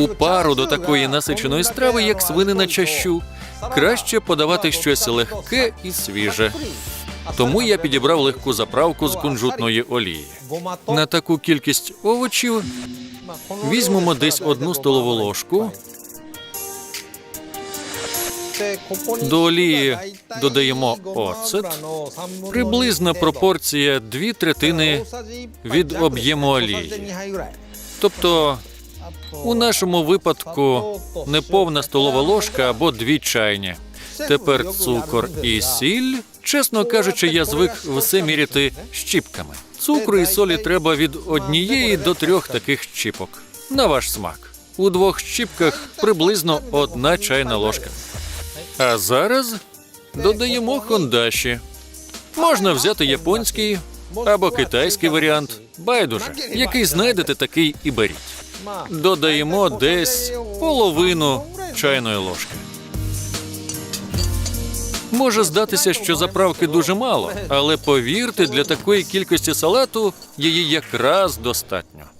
У пару до такої насиченої страви, як свини на чащу, краще подавати щось легке і свіже. Тому я підібрав легку заправку з кунжутної олії. На таку кількість овочів візьмемо десь одну столову ложку. До олії додаємо оцет. Приблизна пропорція дві третини від об'єму олії. Тобто, у нашому випадку неповна столова ложка або дві чайні. Тепер цукор і сіль. Чесно кажучи, я звик все міряти щіпками. Цукру і солі треба від однієї до трьох таких щіпок. На ваш смак. У двох щіпках приблизно одна чайна ложка. А зараз додаємо хондаші. Можна взяти японський або китайський варіант. Байдуже, який знайдете, такий і беріть. Додаємо десь половину чайної ложки. Може здатися, що заправки дуже мало, але повірте, для такої кількості салату її якраз достатньо.